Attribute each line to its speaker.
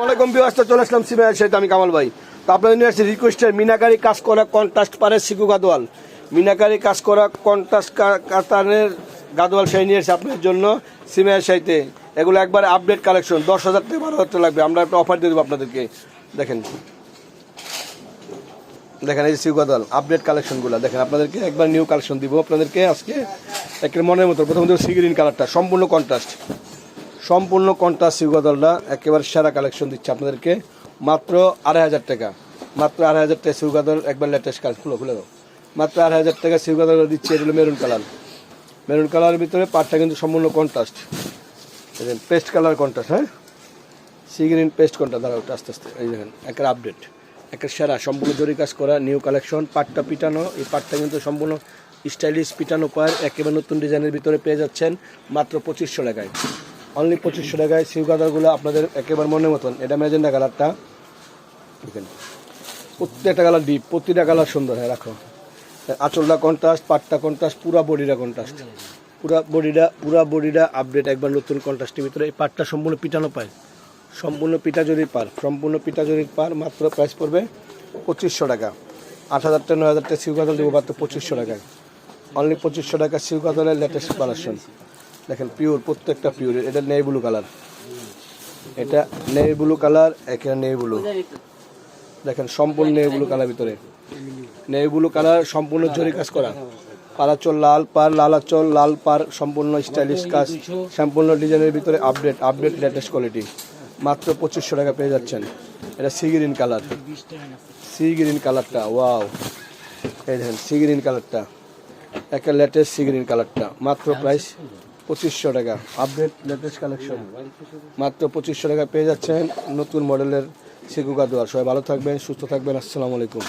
Speaker 1: আসসালামাইকুম বিবাস্তা চলে আসলাম সিমের সাথে আমি কামাল ভাই। তো আপনাদের নিয়ে আসছি রিকোয়েস্টের মিনাকারি কাজ করা কন্ট্রাস্ট পারে সিকু গাদোয়াল। মিনাকারি কাজ করা কন্ট্রাস্ট কাতানের গাদোয়াল শাড়ি নিয়ে এসেছে আপনাদের জন্য সিমের সাইতে। এগুলো একবার আপডেট কালেকশন দশ হাজার থেকে বারো হাজার লাগবে। আমরা একটা অফার দিয়ে দেবো আপনাদেরকে। দেখেন। দেখেন, এই সিউ গাদোয়াল আপডেট কালেকশনগুলো দেখেন, আপনাদেরকে একবার নিউ কালেকশন দিব। আপনাদেরকে আজকে একের মনের মতো প্রথম দেবো সি গ্রিন কালারটা সম্পূর্ণ কন্ট্রাস্ট সম্পূর্ণ কন্ট্রাস্ট সিউগাদলটা একেবারে সেরা কালেকশন দিচ্ছে আপনাদেরকে। মাত্র আড়াই হাজার টাকা। মাত্র আড়াই হাজার টাকা সিউগাদল একবার লেটেস্ট কাজ খুলে খুলে দাও। মাত্র আড়াই হাজার টাকা সিউগাদল দিচ্ছে, এগুলো মেরুন কালার মেরুন কালারের ভিতরে পাটটা কিন্তু সম্পূর্ণ কন্ট্রাস্ট দেখেন পেস্ট কালার কন্ট্রাস্ট হ্যাঁ? সি গ্রিন পেস্ট কন্ট্রাস্ট দাঁড়াও একটু আস্তে আস্তে, এই দেখেন, একের আপডেট একের সেরা, সম্পূর্ণ জরি কাজ করা নিউ কালেকশন পাটটা পিটানো, এই পাটটা কিন্তু সম্পূর্ণ স্টাইলিশ পিটানো পার একেবারে নতুন ডিজাইনের ভিতরে পেয়ে যাচ্ছেন, মাত্র পঁচিশশো টাকায়। অনলি পঁচিশশো টাকায় সিউ গাদারগুলো আপনাদের একেবারে মনের মতন। এটা ম্যাজেন্ডা কালারটা। প্রত্যেকটা কালার ডিপ প্রতিটা কালার সুন্দর হ্যাঁ রাখো। আঁচলটা কন্ট্রাস্ট পাটটা কন্ট্রাস্ট পুরা বডিটা কন্ট্রাস্ট পুরা বডিটা পুরা বডিটা আপডেট একবার নতুন কন্ট্রাস্টের ভিতরে। এই পাটটা সম্পূর্ণ পিটানো পায়। সম্পূর্ণ পিঠা জরির পার, সম্পূর্ণ পিঠা জরির পার, মাত্র প্রাইস পড়বে পঁচিশশো টাকা। আট হাজারটা, নয় হাজার টাকা সিউ কাতল দেবো মাত্র পঁচিশশো টাকায়। অনলি পঁচিশশো টাকা সিউ কাতলের লেটেস্ট কালেকশন দেখেন পিওর প্রত্যেকটা পিওর এটা নেই ব্লু কালার এটা নেই ব্লু কালার এখানে নেই ব্লু দেখেন, সম্পূর্ণ নেই ব্লু কালার ভিতরে। নেই ব্লু কালার সম্পূর্ণ জরি কাজ করা। পালাচল লাল পার লালাচল লাল পার সম্পূর্ণ স্টাইলিশ কাজ। সম্পূর্ণ ডিজাইনের ভিতরে আপডেট আপডেট লেটেস্ট কোয়ালিটি মাত্র পঁচিশশো টাকা পেয়ে যাচ্ছেন। এটা sea green colour sea green কালারটা ওয়াও এই দেখেন সি গ্রিন কালারটা একটা লেটেস্ট সি গ্রিন কালারটা মাত্র প্রাইস পঁচিশশো টাকা। আপডেট লেটেস্ট কালেকশন মাত্র পঁচিশশো টাকা পেয়ে যাচ্ছেন নতুন মডেলের সিকুকা দোয়ার সবাই ভালো থাকবেন, সুস্থ থাকবেন। আসসালামু আলাইকুম।